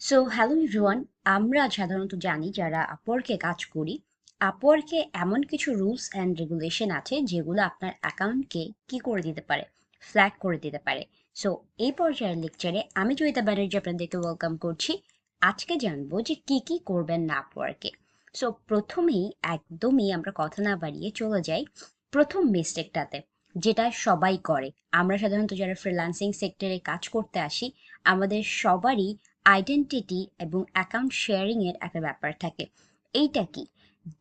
So hello everyone আমরা সাধারণত জানি যারা আপওয়ার্কে কাজ করি আপওয়ার্কে এমন কিছু রুলস অ্যান্ড রেগুলেশন আছে যেগুলো আপনার অ্যাকাউন্টকে কি করে দিতে পারে? ফ্ল্যাগ করে দিতে পারে। সো এই পর্যায়ের লেকচারে আমি জয়িতা ব্যানার্জি আপনাদেরকে ওয়েলকাম করছি। আজকে জানব যে কি কি করবেন না আপওয়ার্কে সো প্রথমেই একদমই আমরা কথা না বাড়িয়ে চলে যাই প্রথম মিস্টেকটাতে যেটা সবাই করে। আমরা সাধারণত যারা ফ্রিল্যান্সিং সেক্টরে কাজ করতে আসি, আমাদের সবারই আইডেন্টিটি এবং অ্যাকাউন্ট শেয়ারিংয়ের একটা ব্যাপার থাকে। এইটা কি?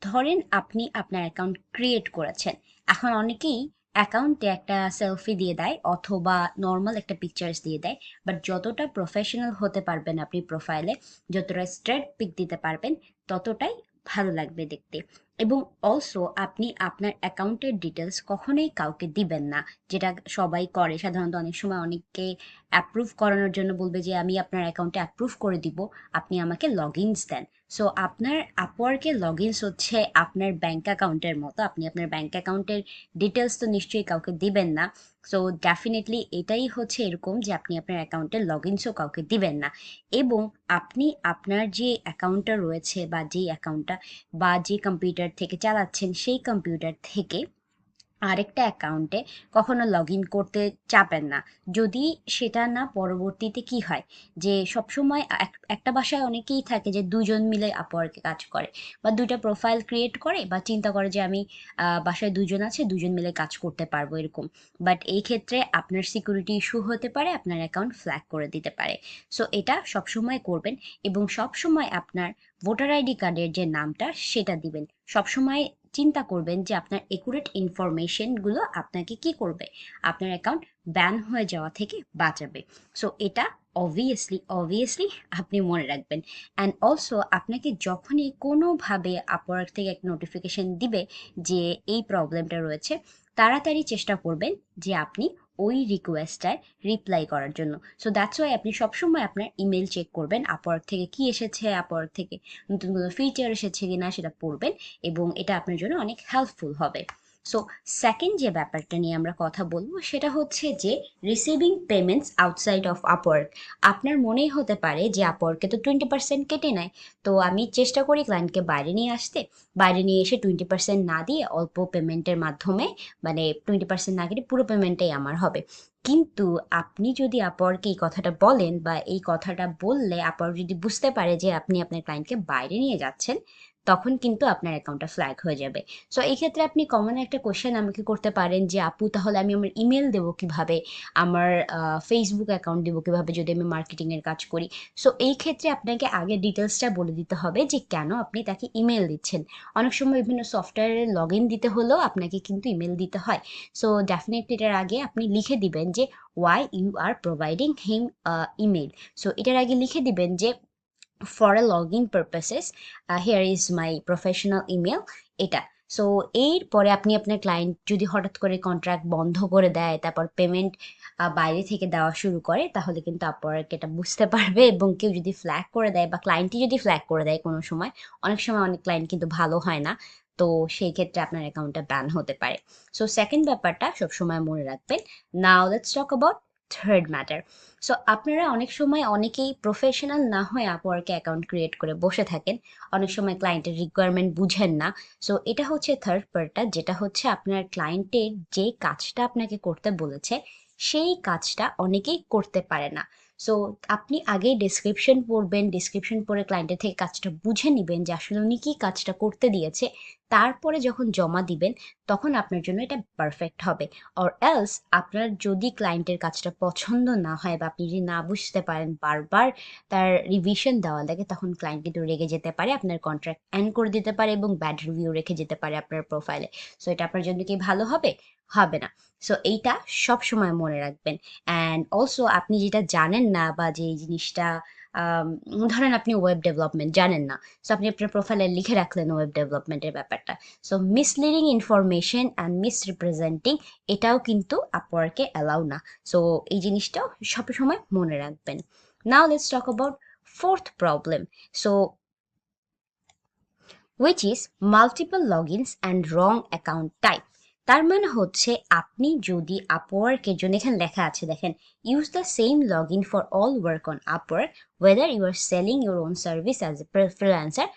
ধরেন আপনি আপনার অ্যাকাউন্ট ক্রিয়েট করেছেন। এখন অনেকেই অ্যাকাউন্টে একটা সেলফি দিয়ে দেয় অথবা নর্মাল একটা পিকচার্স দিয়ে দেয়। বাট যতটা প্রফেশনাল হতে পারবেন আপনি প্রোফাইলে যতটা স্ট্রেট পিক দিতে পারবেন, ততটাই ভালো লাগবে দেখতে। এবং অলসো আপনি আপনার অ্যাকাউন্টের ডিটেলস কখনোই কাউকে দিবেন না, যেটা সবাই করে। সাধারণত অনেক সময় অনেককে অ্যাপ্রুভ করানোর জন্য বলবে যে, আমি আপনার অ্যাকাউন্টে অ্যাপ্রুভ করে দিব, আপনি আমাকে লগ দেন। সো আপনার আপওয়ার্কের লগ ইনস হচ্ছে আপনার ব্যাঙ্ক অ্যাকাউন্টের মতো। আপনি আপনার ব্যাঙ্ক অ্যাকাউন্টের ডিটেলস তো নিশ্চয়ই কাউকে দিবেন না। সো ডেফিনেটলি এটাই হচ্ছে এরকম যে, আপনি আপনার অ্যাকাউন্টের লগ ইনসও কাউকে দিবেন না। এবং আপনি আপনার যে অ্যাকাউন্টটা রয়েছে বা যেই অ্যাকাউন্টটা বা যে কম্পিউটার থেকে চালাচ্ছেন সেই কম্পিউটার থেকে আরেকটা অ্যাকাউন্টে কখনো লগ ইন করতে চাপেন না। যদি সেটা না পরবর্তীতে কি হয়? যে সবসময় এক- একটা বাসায় অনেকেই থাকে যে দুজন মিলে আপওয়ার্কে কাজ করে বা দুইটা প্রোফাইল ক্রিয়েট করে বা চিন্তা করে যে আমি বাসায় দুজন আছে, দুজন মিলে কাজ করতে পারব এরকম। বাট এই ক্ষেত্রে আপনার সিকিউরিটি ইস্যু হতে পারে, আপনার অ্যাকাউন্ট ফ্ল্যাগ করে দিতে পারে। সো এটা সবসময় করবেন এবং সবসময় আপনার ভোটার আইডি কার্ডের যে নামটা, সেটা দিবেন। সবসময় চিন্তা করবেন যে আপনার একুরেট ইনফরমেশনগুলো আপনাকে কি করবে? আপনার অ্যাকাউন্ট ব্যান হয়ে যাওয়া থেকে বাঁচাবে। সো এটা অবভিয়াসলি অবভিয়াসলি আপনি মনে রাখবেন। অ্যান্ড অলসো আপনাকে যখনই কোনোভাবে আপওয়ার্ক থেকে এক নোটিফিকেশন দিবে যে এই প্রবলেমটা রয়েছে, তাড়াতাড়ি চেষ্টা করবেন যে আপনি ওই রিকোয়েস্টটায় রিপ্লাই করার জন্য। সো দ্যাটস ওয়াই আপনি সবসময় আপনার ইমেল চেক করবেন আপওয়ার্ক থেকে কি এসেছে আপওয়ার্ক থেকে নতুন কোনো ফিচার এসেছে কিনা সেটা পড়বেন এবং এটা আপনার জন্য অনেক হেল্পফুল হবে। সো সেকেন্ড যে ব্যাপারটা নিয়ে আমরা কথা বলব, সেটা হচ্ছে যে receiving payments outside of Upwork আপনার মনেই হতে পারে যে আপওয়ার্কে তো টোয়েন্টি পার্সেন্ট কেটে নেয়। তো আমি চেষ্টা করি ক্লায়েন্টকে বাইরে নিয়ে আসতে। বাইরে নিয়ে এসে টোয়েন্টি পার্সেন্ট না দিয়ে অল্প পেমেন্টের মাধ্যমে মানে টোয়েন্টি পার্সেন্ট না কেটে পুরো পেমেন্টটাই আমার হবে। কিন্তু আপনি যদি আপরকে এই কথাটা বলেন বা এই কথাটা বললে আপওয়ার্ক যদি বুঝতে পারে যে আপনি আপনার ক্লায়েন্টকে বাইরে নিয়ে যাচ্ছেন, তখন কিন্তু আপনার অ্যাকাউন্টটা ফ্ল্যাগ হয়ে যাবে। সো এই ক্ষেত্রে আপনি কমন একটা কোশ্চেন আমাকে করতে পারেন যে, আপু, তাহলে আমি আমার ইমেল দেবো কীভাবে? আমার ফেসবুক অ্যাকাউন্ট দেবো কীভাবে যদি আমি মার্কেটিংয়ের কাজ করি? সো এই ক্ষেত্রে আপনাকে আগে ডিটেলসটা বলে দিতে হবে যে, কেন আপনি তাকে ইমেল দিচ্ছেন। অনেক সময় বিভিন্ন সফটওয়্যারে লগ ইন দিতে হলেও আপনাকে কিন্তু ইমেল দিতে হয়। সো ডেফিনেটলি এটার আগে আপনি লিখে দিবেন যে why you are providing him email so এটার আগে লিখে দিবেন যে for a log in purposes here is my professional email এটা। সো এরপরে আপনি আপনার ক্লায়েন্ট যদি হঠাৎ করে কন্ট্রাক্ট বন্ধ করে দেয়, তারপর পেমেন্ট বাইরে থেকে দেওয়া শুরু করে, তাহলে কিন্তু আপওয়ার্ক এটা বুঝতে পারবে এবং কেউ যদি ফ্ল্যাগ করে দেয় বা ক্লায়েন্টই যদি ফ্ল্যাগ করে দেয় কোনো সময়, অনেক সময় অনেক ক্লায়েন্ট কিন্তু ভালো হয় না। তো সেই ক্ষেত্রে আপনার অ্যাকাউন্টটা ব্যান হতে পারে। সো সেকেন্ড ব্যাপারটা সবসময় মনে রাখবেন। Now let's talk about third matter so আপনারা অনেক সময় অনেকেই প্রফেশনাল না হয়ে আপওয়ার্কে অ্যাকাউন্ট ক্রিয়েট করে বসে থাকেন। অনেক সময় ক্লায়েন্টের রিকোয়ারমেন্ট বুঝেন না। সো এটা হচ্ছে থার্ড পার্টটা যেটা হচ্ছে আপনার ক্লায়েন্টের যে কাজটা আপনাকে করতে বলেছে, সেই কাজটা অনেকেই করতে পারে না। সো আপনি আগে ডিসক্রিপশন পড়বেন ডিসক্রিপশন পড়ে ক্লায়েন্টের থেকে কাজটা বুঝে নেবেন যে আসলে উনি কি কাজটা করতে দিয়েছে। তারপরে যখন জমা দিবেন, তখন আপনার জন্য এটা পারফেক্ট হবে। অর এলস আপনার যদি ক্লায়েন্টের কাজটা পছন্দ না হয় বা আপনি যদি না বুঝতে পারেন বারবার তার রিভিশন দেওয়া লাগে, তখন ক্লায়েন্ট কিন্তু রেগে যেতে পারে, আপনার কন্ট্রাক্ট এন্ড করে দিতে পারে এবং ব্যাড রিভিউ রেখে যেতে পারে আপনার প্রোফাইলে সো এটা আপনার জন্য কি ভালো হবে? হবে না। সো এইটা সব সময় মনে রাখবেন। অ্যান্ড অলসো আপনি যেটা জানেন না বা যে জিনিসটা ধরেন আপনি ওয়েব ডেভেলপমেন্ট জানেন না। সো আপনি আপনার প্রোফাইলে লিখে রাখলেন ওয়েব ডেভেলপমেন্টের ব্যাপারটা। So misleading information and misrepresenting এটাও কিন্তু আপওয়ার্কে অ্যালাউ না। সো এই জিনিসটাও সবসময় মনে রাখবেন। Now let's talk about fourth problem so which is multiple logins and wrong account type. তার মানে হচ্ছে আপনি যদি আপওয়ার্কের জন্য এখানে লেখা আছে, দেখেন use the same log in for all work on Upwork whether you are selling your own service as a freelancer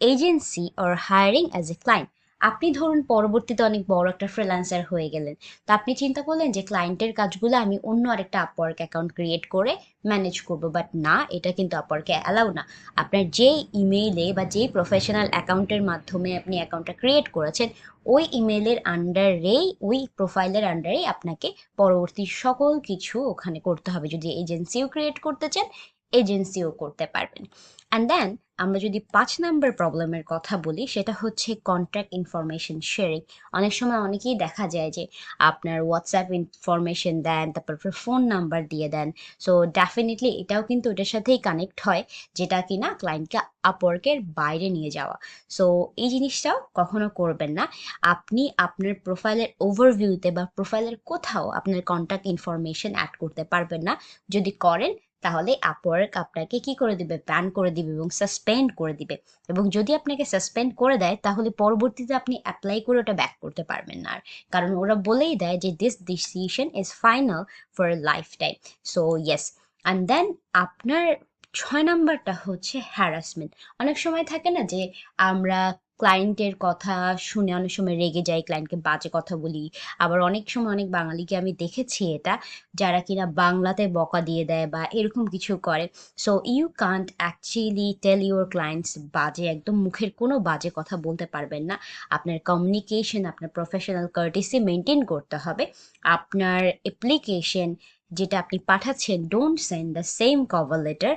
agency or hiring as a client আপনি ধরুন পরবর্তীতে অনেক বড় একটা ফ্রিল্যান্সার হয়ে গেলেন। তো আপনি চিন্তা করলেন যে ক্লায়েন্টের কাজগুলো আমি অন্য আরেকটা আপওয়ার্ক অ্যাকাউন্ট ক্রিয়েট করে ম্যানেজ করব বাট না, এটা কিন্তু আপওয়ার্কে অ্যালাউ না। আপনার যেই ইমেইলে বা যেই প্রফেশনাল অ্যাকাউন্টের মাধ্যমে আপনি অ্যাকাউন্টটা ক্রিয়েট করেছেন, ওই ইমেলের আন্ডারেই ওই প্রোফাইলের আন্ডারেই আপনাকে পরবর্তী সকল কিছু ওখানে করতে হবে। যদি এজেন্সিও ক্রিয়েট করতে চান এজেন্সিও করতে পারবেন। অ্যান্ড দেন আমরা যদি পাঁচ নাম্বার প্রবলেমের কথা বলি, সেটা হচ্ছে কন্ট্যাক্ট ইনফরমেশন শেয়ারিং অনেক সময় অনেকেই দেখা যায় যে আপনার হোয়াটসঅ্যাপ ইনফরমেশন দেন, তারপর ফোন নাম্বার দিয়ে দেন। সো ডেফিনেটলি এটাও কিন্তু ওটার সাথেই কানেক্ট হয়, যেটা কিনা ক্লায়েন্টকে আপওয়ার্কের বাইরে নিয়ে যাওয়া। সো এই জিনিসটাও কখনো করবেন না। আপনি আপনার প্রোফাইলের ওভারভিউতে বা প্রোফাইলের কোথাও আপনার কন্ট্যাক্ট ইনফরমেশন অ্যাড করতে পারবেন না। যদি করেন তাহলে আপওয়ার্ক আপনাকে কি করে দিবে? ব্যান করে দিবে এবং সাসপেন্ড করে দিবে। এবং যদি আপনাকে সাসপেন্ড করে দেয়, তাহলে পরবর্তীতে আপনি অ্যাপ্লাই করে ওটা ব্যাক করতে পারবেন না আর। কারণ ওরা বলেই দেয় যে this decision is final for life time so yes and then আপনার ছয় নাম্বারটা হচ্ছে হ্যারাসমেন্ট অনেক সময় থাকে না যে আমরা ক্লায়েন্টের কথা শুনে অনেক সময় রেগে যাই ক্লায়েন্টকে বাজে কথা বলি। আবার অনেক সময় অনেক বাঙালিকে আমি দেখেছি এটা, যারা কিনা বাংলাতে বকা দিয়ে দেয় বা এরকম কিছু করে। So you can't actually tell your clients বাজে, একদম মুখের কোনো বাজে কথা বলতে পারবেন না। আপনার কমিউনিকেশন আপনার প্রফেশনাল কার্টিসি মেনটেন করতে হবে। আপনার অ্যাপ্লিকেশন যেটা আপনি পাঠাচ্ছেন don't send the same cover letter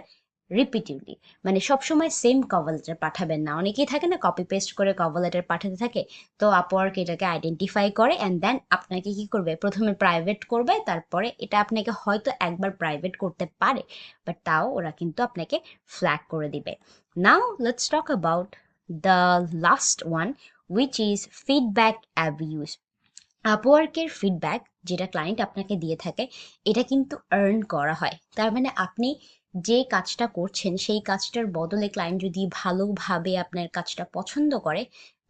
repetitively মানে সবসময় সেম কভার লেটার পাঠাবেন না। অনেকেই থাকে না কপি পেস্ট করে কভার লেটার পাঠাতে থাকে। তো আপওয়ার্ক এটাকে আইডেন্টিফাই করে অ্যান্ড দেন আপনাকে কি করবে? প্রথমে প্রাইভেট করবে, তারপরে এটা আপনাকে হয়তো একবার প্রাইভেট করতে পারে বাট তাও ওরা কিন্তু আপনাকে ফ্ল্যাগ করে দিবে। Now let's talk about the last one which is feedback abuse আপওয়ার্কের feedback যেটা ক্লায়েন্ট আপনাকে দিয়ে থাকে, এটা কিন্তু আর্ন করা হয়। তার মানে আপনি যে কাজটা করছেন, সেই কাজটার বদলে ক্লায়েন্ট যদি ভালোভাবে আপনার কাজটা পছন্দ করে,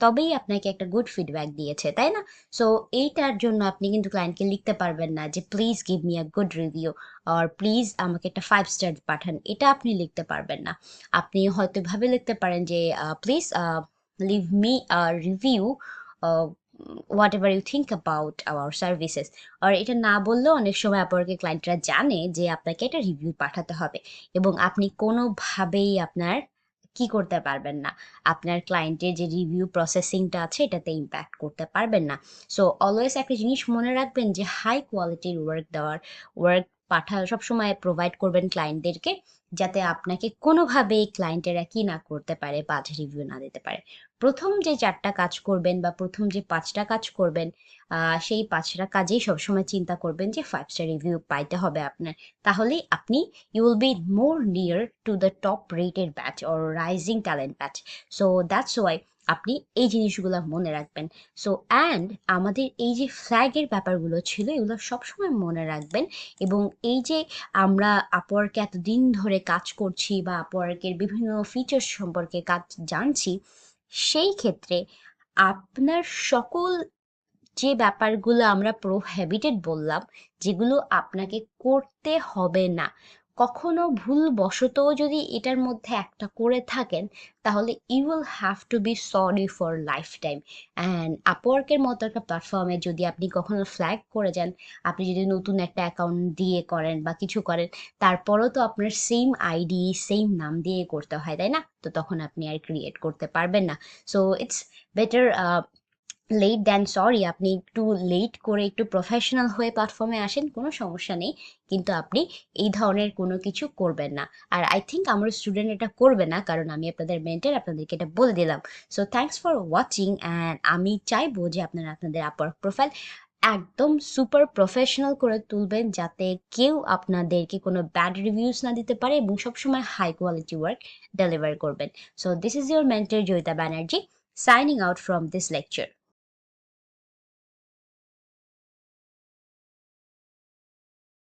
তবেই আপনাকে একটা গুড ফিডব্যাক দিয়েছে, তাই না? সো এইটার জন্য আপনি কিন্তু ক্লায়েন্টকে লিখতে পারবেন না যে please give me a good review R please আমাকে একটা ফাইভ স্টার পাঠান। এটা আপনি লিখতে পারবেন না। আপনি হয়তো ভাবে লিখতে পারেন যে please leave me a review whatever you think about our services আর এটা না বললেও অনেক সময় আপনাকে ক্লায়েন্টরা জানে যে আপনাকে একটা রিভিউ পাঠাতে হবে এবং আপনি কোনোভাবেই আপনার কি করতে পারবেন না। আপনার ক্লায়েন্টের যে রিভিউ প্রসেসিংটা আছে, এটাতে ইম্প্যাক্ট করতে পারবেন না। সো অলওয়েজ একটা জিনিস মনে রাখবেন যে হাই কোয়ালিটির ওয়ার্ক দেওয়ার ওয়ার্ক পাঠা সবসময় প্রোভাইড করবেন ক্লায়েন্টদেরকে যাতে আপনাকে কোনোভাবেই ক্লায়েন্টেরা কি না করতে পারে, বাজে রিভিউ না দিতে পারে। প্রথম যে চারটা কাজ করবেন বা প্রথম যে পাঁচটা কাজ করবেন সেই পাঁচটা কাজেই সবসময় চিন্তা করবেন যে ফাইভ স্টার রিভিউ পাইতে হবে আপনার। তাহলেই আপনি you will be more near to the top rated badge or rising talent badge so that's why আপনি এই জিনিসগুলো মনে রাখবেন। সো অ্যান্ড আমাদের এই যে ফ্ল্যাগের ব্যাপারগুলো ছিল, এগুলো সবসময় মনে রাখবেন। এবং এই যে আমরা আপওয়ার্কে এতদিন ধরে কাজ করছি বা আপওয়ার্কের বিভিন্ন ফিচার্স সম্পর্কে কাজ জানছি, সেই ক্ষেত্রে আপনার সকল যে ব্যাপারগুলো আমরা প্রোহ্যাবিটেড বললাম, যেগুলো আপনাকে করতে হবে না। কখনো ভুলবশতও যদি এটার মধ্যে একটা করে থাকেন, তাহলে you will have to be sorry for life time and আপওয়ার্কের মতো একটা প্ল্যাটফর্মে যদি আপনি কখনো ফ্ল্যাগ করে যান, আপনি যদি নতুন একটা অ্যাকাউন্ট দিয়ে করেন বা কিছু করেন, তারপরও তো আপনার সেম আইডি সেম নাম দিয়ে করতে হয়, তাই না? তো তখন আপনি আর ক্রিয়েট করতে পারবেন না। So it's better late than sorry আপনি একটু লেট করে একটু প্রফেশনাল হয়ে প্ল্যাটফর্মে আসেন, কোনো সমস্যা নেই। কিন্তু আপনি এই ধরনের কোনো কিছু করবেন না। আর আই থিঙ্ক আমার স্টুডেন্ট এটা করবে না, কারণ আমি আপনাদের মেন্টার আপনাদেরকে এটা বলে দিলাম। So thanks for watching and আমি চাইব যে আপনারা আপনাদের আপার প্রোফাইল একদম সুপার প্রফেশনাল করে তুলবেন, যাতে কেউ আপনাদেরকে কোনো ব্যাড রিভিউস না দিতে পারে এবং সবসময় হাই কোয়ালিটি ওয়ার্ক ডেলিভার করবেন। So this is your mentor Joyita Banerjee signing out from this lecture.